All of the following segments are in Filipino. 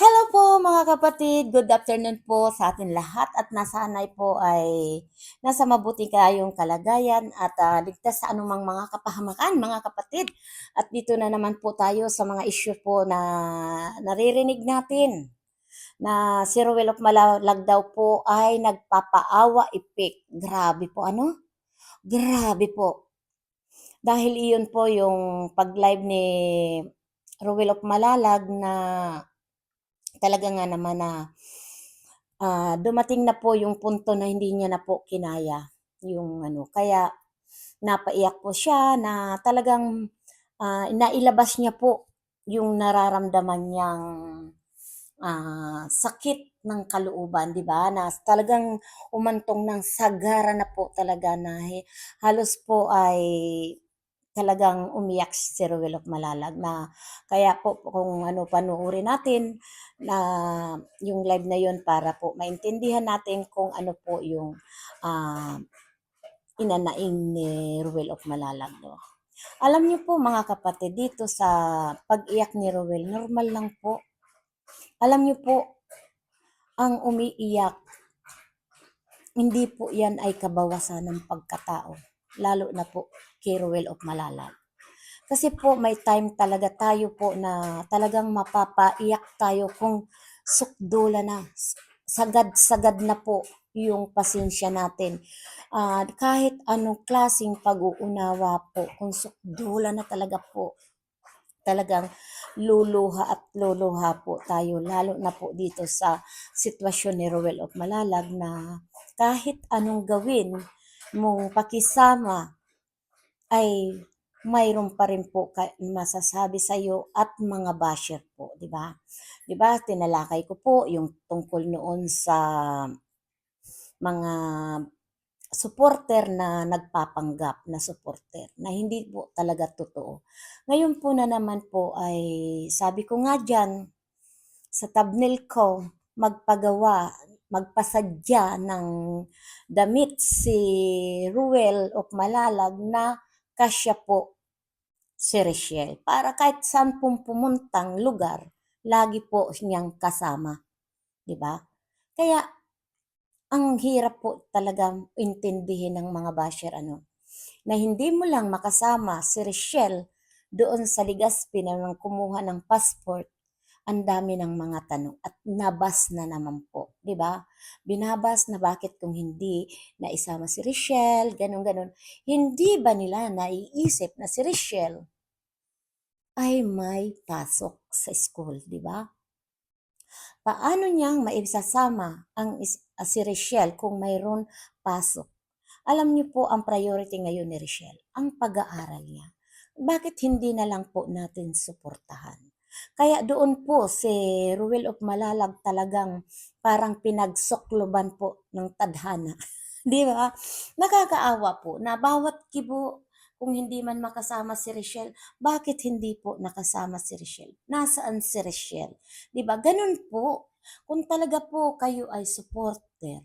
Hello po mga kapatid, good afternoon po sa atin lahat at nasanay po ay nasa mabuti kayong kalagayan at ah, ligtas sa anumang mga kapahamakan mga kapatid. At dito na naman po tayo sa mga issue po na naririnig natin na si Ruel of Malalag daw po ay nagpapaawa ipik. Grabe po ano? Grabe po. Dahil iyon po yung pag-live ni Ruel of Malalag na talaga nga naman na ah, dumating na po yung punto na hindi niya na po kinaya yung ano. Kaya napaiyak po siya na talagang ah, nailabas niya po yung nararamdaman niyang ah, sakit ng kalooban, di ba? Na talagang umantong ng sagara na po talaga na halos po ay talagang umiyak si Ruel of Malalag na kaya po kung ano panuorin natin na yung live na yun para po maintindihan natin kung ano po yung ah, inanaing ni Ruel of Malalag. No? Alam niyo po mga kapatid, dito sa pag-iyak ni Ruel, normal lang po. Alam niyo po, ang umiiyak, hindi po yan ay kabawasan ng pagkatao. Lalo na po kay Ruel of Malalag. Kasi po may time talaga tayo po na talagang mapapaiyak tayo kung sukdula na, sagad-sagad na po yung pasensya natin. Ah, kahit anong klasing pag-uunawa po, kung sukdula na talaga po, talagang luluha at luluha po tayo, lalo na po dito sa sitwasyon ni Ruel of Malalag na kahit anong gawin mong pakisama ay mayroon pa rin po masasabi sa iyo at mga basher po, di ba? Di ba, tinalakay ko po yung tungkol noon sa mga supporter na nagpapanggap na supporter na hindi po talaga totoo. Ngayon po na naman po ay sabi ko nga dyan sa thumbnail ko magpagawa, magpasadya ng damit si Ruel of Malalag na kasya po si Rachel. Para kahit saan pong pumuntang lugar, lagi po niyang kasama. Di ba? Kaya, ang hirap po talaga intindihin ng mga basher ano, na hindi mo lang makasama si Rachel doon sa Ligaspi na nang kumuha ng passport, ang dami ng mga tanong at nabas na naman po, di ba? Binabas na bakit kung hindi naisama si Rachel, ganun ganon. Hindi ba nila naiisip na si Rachel ay may pasok sa school, di ba? Paano niyang maisasama ang is- ah, si Rachel kung mayroon pasok? Alam niyo po ang priority ngayon ni Rachel, ang pag-aaral niya. Bakit hindi na lang po natin suportahan? Kaya doon po si Ruel of Malalag talagang parang pinagsokloban po ng tadhana. Di ba? Nakakaawa po na bawat kibo kung hindi man makasama si Rachel, bakit hindi po nakasama si Rachel? Nasaan si Rachel? 'Di ba? Ganun po. Kung talaga po kayo ay supporter,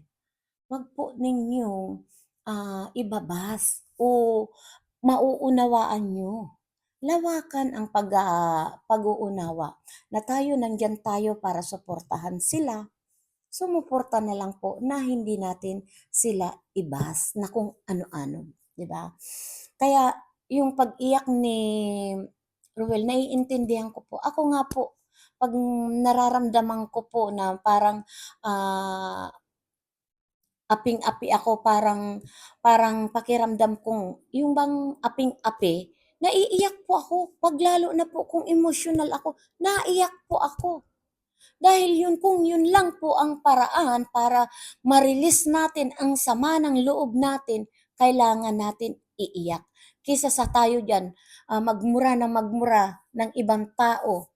wag po ninyong ah, ibabas o mauunawaan nyo. Lawakan ang pag, ah, pag-uunawa na tayo nandyan tayo para suportahan sila. Sumuporta na lang po na hindi natin sila ibas na kung ano-ano, 'di ba? Kaya yung pag-iyak ni Ruel, naiintindihan ko po. Ako nga po, pag nararamdaman ko po na parang ah, aping-api ako, parang parang pakiramdam kong yung bang aping-api, naiiyak po ako. Pag lalo na po kung emotional ako, naiyak po ako. Dahil yun kung yun lang po ang paraan para ma-release natin ang sama ng loob natin, kailangan natin iiyak. Kisa sa tayo dyan, ah, magmura na magmura ng ibang tao,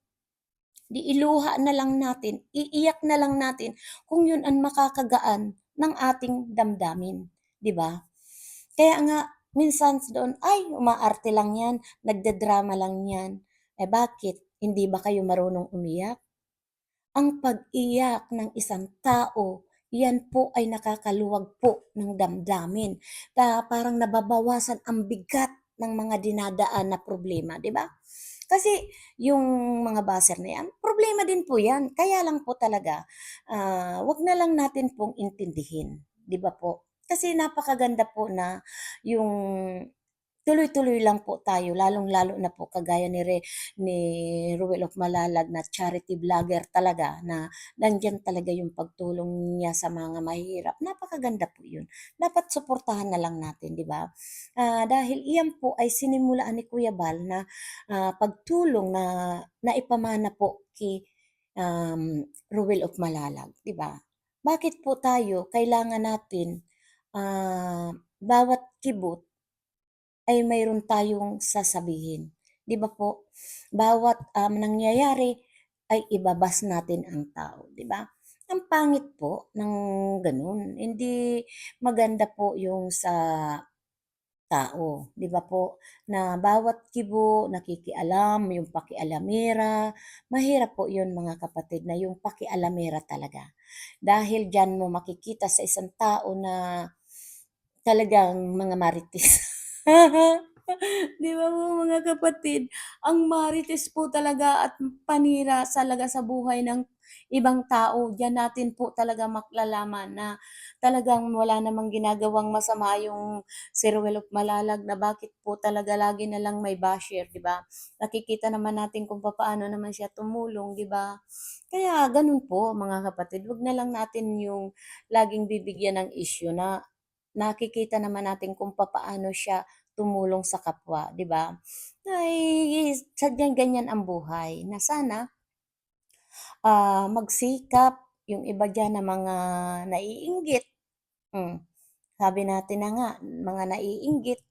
di iluha na lang natin, iiyak na lang natin kung yun ang makakagaan ng ating damdamin, di ba? Kaya nga, minsan doon, ay, umaarte lang yan, nagdadrama lang yan. Eh bakit? Hindi ba kayo marunong umiyak? Ang pag-iyak ng isang tao, yan po ay nakakaluwag po ng damdamin. Ta parang nababawasan ang bigat ng mga dinadaan na problema, di ba? Kasi yung mga buzzer na 'yan, problema din po 'yan. Kaya lang po talaga, ah, 'wag na lang natin pong intindihin, 'di ba po? Kasi napakaganda po na yung tuloy-tuloy lang po tayo lalong-lalo na po kagaya ni Re ni Ruel of Malalag na charity vlogger talaga na nandiyan talaga yung pagtulong niya sa mga mahihirap, napakaganda po yun. Dapat suportahan na lang natin, 'di ba? Ah, dahil iyan po ay sinimulaan ni Kuya Bal na, ah, pagtulong na naipamana po kay, um, Ruel of Malalag, 'di ba? Bakit po tayo kailangan natin, ah, bawat kibot ay mayroon tayong sasabihin, 'di ba po? Bawat, um, nangyayari ay ibabas natin ang tao, 'di ba? Ang pangit po ng gano'n, hindi maganda po yung sa tao, 'di ba po? Na bawat kibo nakikialam, yung pakialamera, mahirap po 'yun mga kapatid na yung pakialamera talaga. Dahil diyan mo makikita sa isang tao na talagang mga marites. 'Di ba po mga kapatid, ang marites po talaga at panira talaga sa buhay ng ibang tao. Diyan natin po talaga maklalaman na talagang wala namang ginagawang masama yung si of Malalag na bakit po talaga lagi na lang may basher, 'di ba? Nakikita naman natin kung papaano naman siya tumulong, 'di ba? Kaya gano'n po mga kapatid, 'wag na lang natin yung laging bibigyan ng issue na nakikita naman natin kung papaano siya tumulong sa kapwa, 'di ba? Ay sadyang ganyan ang buhay na sana, ah, magsikap yung iba diyan na mga naiinggit, hmm, sabi natin na nga mga naiinggit,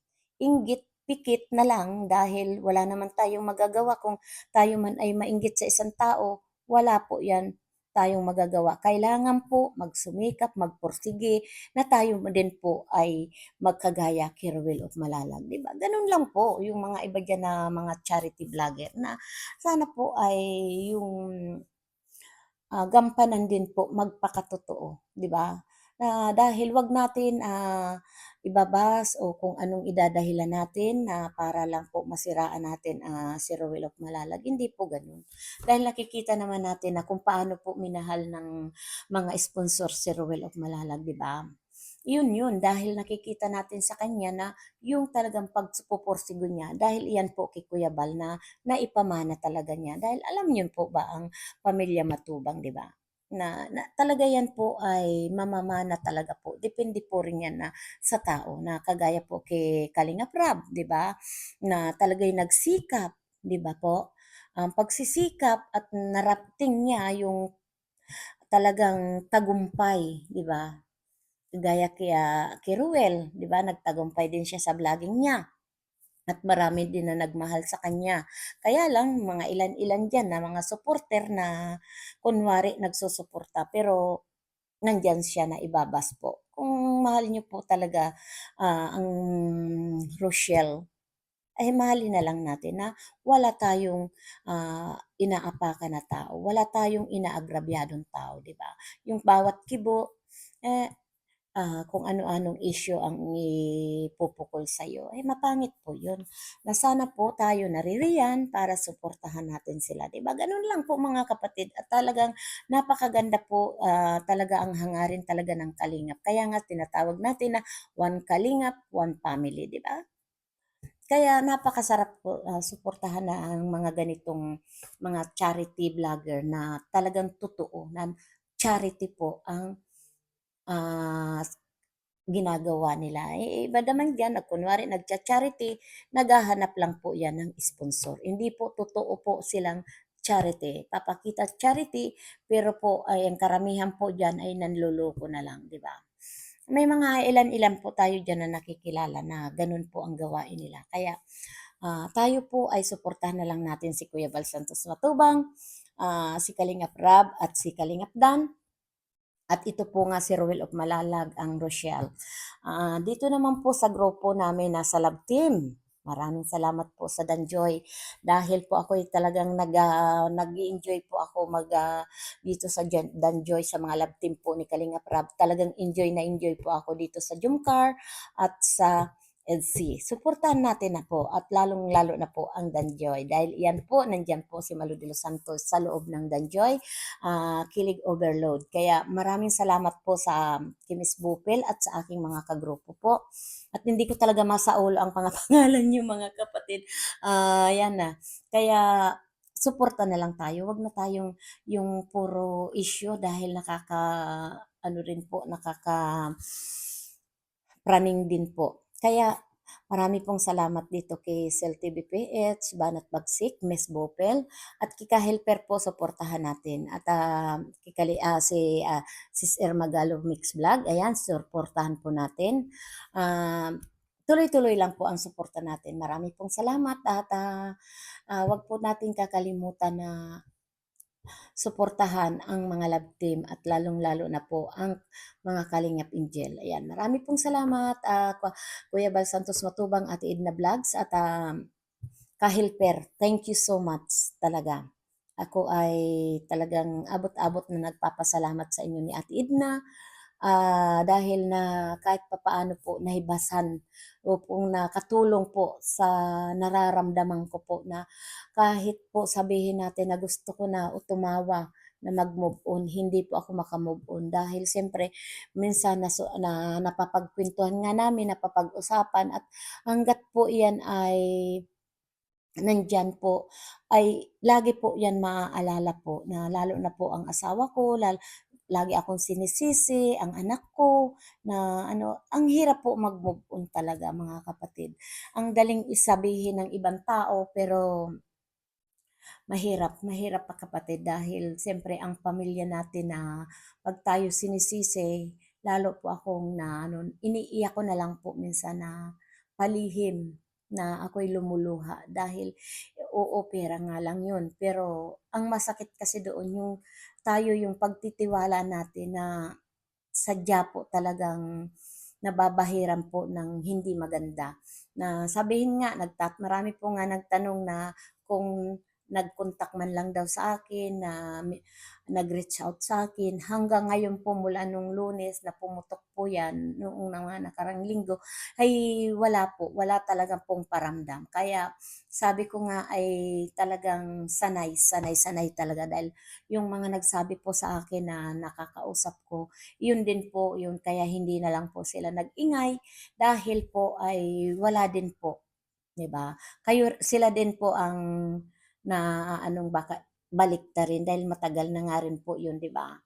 inggit, pikit na lang dahil wala naman tayong magagawa. Kung tayo man ay mainggit sa isang tao, wala po 'yan tayong magagawa. Kailangan po magsumikap, magpursige na tayo din po ay magkagaya kay Ruel of Malalag, 'di ba? Gano'n lang po yung mga iba diyan na mga charity vlogger na sana po ay yung ah, gampanan din po magpakatotoo, 'di ba? Na dahil 'wag natin, ah, ibabas o kung anong idadahilan natin na para lang po masiraan natin, ah, si Rowell of Malalag, hindi po gano'n. Dahil nakikita naman natin na kung paano po minahal ng mga sponsor si Rowell of Malalag, 'di ba? 'Yun 'yun, dahil nakikita natin sa kanya na yung talagang pagpupursige niya dahil iyan po kay Kuya Bal na naipamana talaga niya. Dahil alam niyo po ba ang pamilya Matubang, 'di ba? Na, na talaga yan po ay mamamana talaga po. Depende po rin yan na sa tao na kagaya po kay Kalingap Rab, 'di ba? Na talagang nagsikap, 'di ba po? Ang pagsisikap at narating niya yung talagang tagumpay, 'di ba? Gaya kay, ah, kay Ruel, 'di ba? Nagtagumpay din siya sa vlogging niya. At marami din na nagmahal sa kanya. Kaya lang mga ilan-ilan diyan na mga supporter na kunwari nagsusuporta pero nandiyan siya na ibabas po. Kung mahal niyo po talaga, ah, ang Rochelle, ay mahalin na lang natin na wala tayong, ah, inaapakan na tao, wala tayong inaagrabyadong tao, 'di ba? Yung bawat kibo, eh ah, kung ano-anong issue ang ipupukol sa'yo, eh mapangit po yun. Na sana po tayo naririyan para suportahan natin sila, 'di ba? Ganun lang po mga kapatid at talagang napakaganda po ah, talaga ang hangarin talaga ng kalingap. Kaya nga tinatawag natin na one kalingap, one family, 'di ba? Kaya napakasarap po ah, suportahan na ang mga ganitong mga charity vlogger na talagang totoo na charity po ang ah, ginagawa nila. Eh, iba naman diyan, nag kunwari nagcha-charity, naghahanap lang po 'yan ng sponsor. Hindi po totoo po silang charity. Papakita charity, pero po ay ang karamihan po diyan ay nanloloko na lang, 'di ba? May mga ilan-ilan po tayo diyan na nakikilala na gano'n po ang gawain nila. Kaya, ah, tayo po ay suportahan na lang natin si Kuya Val Santos Matubang, ah, si Kalingap Rab at si Kalingap Dan. At ito po nga si Ruel of Malalag, ang Rochelle. Ah, dito naman po sa grupo namin nasa love team. Maraming salamat po sa Danjoy dahil po ako talagang nag ah, nag-enjoy po ako mag ah, dito sa Danjoy sa mga love team po ni Kalingap Rab. Talagang enjoy na enjoy po ako dito sa Jumcar at sa EDSI. Suportahan natin na po at lalong-lalo na po ang Danjoy dahil iyan po, nandiyan po si Malu de los Santos sa loob ng Danjoy, ah, Kilig Overload. Kaya maraming salamat po sa kay Miss Bupil at sa aking mga kagrupo po. At hindi ko talaga masaulo ang pangalan niyo mga kapatid. Ah, yan na. Kaya suporta na lang tayo. Wag na tayong yung puro issue dahil nakaka ano rin po, nakaka praning din po. Kaya marami pong salamat dito kay Cel TVPH, Banat Bagsik, Miss Bopel, at Kika Helper po, suportahan natin. At ah, kikali, ah, si ah, Sis Ermagalo Mix Vlog, ayan, suportahan po natin. Ah, tuloy-tuloy lang po ang suporta natin. Marami pong salamat at ah, ah, wag po natin kakalimutan na suportahan ang mga love team at lalong-lalo na po ang mga Kalingap Angel. Ayan, marami pong salamat. Ku- Kuya Bal Santos Matubang, Ate Edna Vlogs at um, Kahilper. Thank you so much talaga. Ako ay talagang abot-abot na nagpapasalamat sa inyo ni Ate Edna ah, dahil na kahit papaano po nahibasan o pong nakatulong po sa nararamdaman ko po na kahit po sabihin natin na gusto ko na o tumawa na mag-move on, hindi po ako makamove on. Dahil siyempre minsan na, na napapagkwentuhan nga namin, napapag-usapan at hanggat po iyan ay nandyan po ay lagi po yan maaalala po na lalo na po ang asawa ko, lal, lagi akong sinisisi, ang anak ko, na ano, ang hirap po mag-move on talaga mga kapatid. Ang daling isabihin ng ibang tao pero mahirap, mahirap pa kapatid dahil siyempre ang pamilya natin na pag tayo sinisisi, lalo po akong na ano, iniiyak ko na lang po minsan na palihim na ako'y lumuluha dahil oo, pera nga lang yun. Pero ang masakit kasi doon yung tayo yung pagtitiwala natin na sadya po talagang nababahiran po ng hindi maganda. Na sabihin nga, nagtat marami po nga nagtanong na kung nag-contact man lang daw sa akin, na nag-reach out sa akin. Hanggang ngayon po mula nung lunes na pumutok po yan, noong mga nakarang linggo, ay wala po, wala talagang pong paramdam. Kaya sabi ko nga ay talagang sanay, sanay, sanay talaga dahil yung mga nagsabi po sa akin na nakakausap ko, yun din po yun kaya hindi na lang po sila nag-ingay dahil po ay wala din po, 'di ba? Kayo sila din po ang na anong baka baliktarin dahil matagal na nga rin po yun, 'di ba?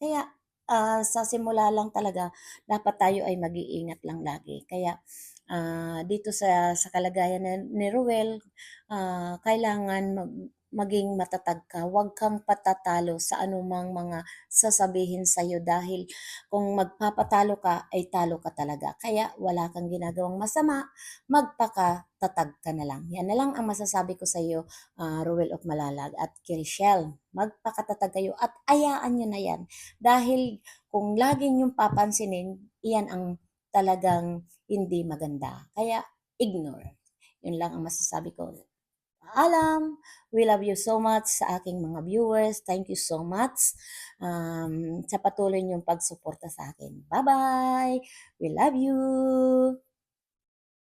Kaya ah, sa simula lang talaga dapat tayo ay mag-iingat lang lagi. Kaya ah, dito sa sa kalagayan na, ni Ruel, ah, kailangan mag, maging matatag ka. Huwag kang patatalo sa anumang mga sasabihin sa iyo dahil kung magpapatalo ka ay talo ka talaga. Kaya wala kang ginagawang masama, magpakatatag ka na lang. Yan na lang ang masasabi ko sa iyo, ah, Ruel of Malalag at Kirishel. Magpakatatag kayo at ayaan nyo na yan. Dahil kung lagi niyong papansinin, iyan ang talagang hindi maganda. Kaya ignore. Yun lang ang masasabi ko. Paalam! We love you so much sa aking mga viewers. Thank you so much um, sa patuloy niyong pagsuporta sa akin. Bye-bye! We love you!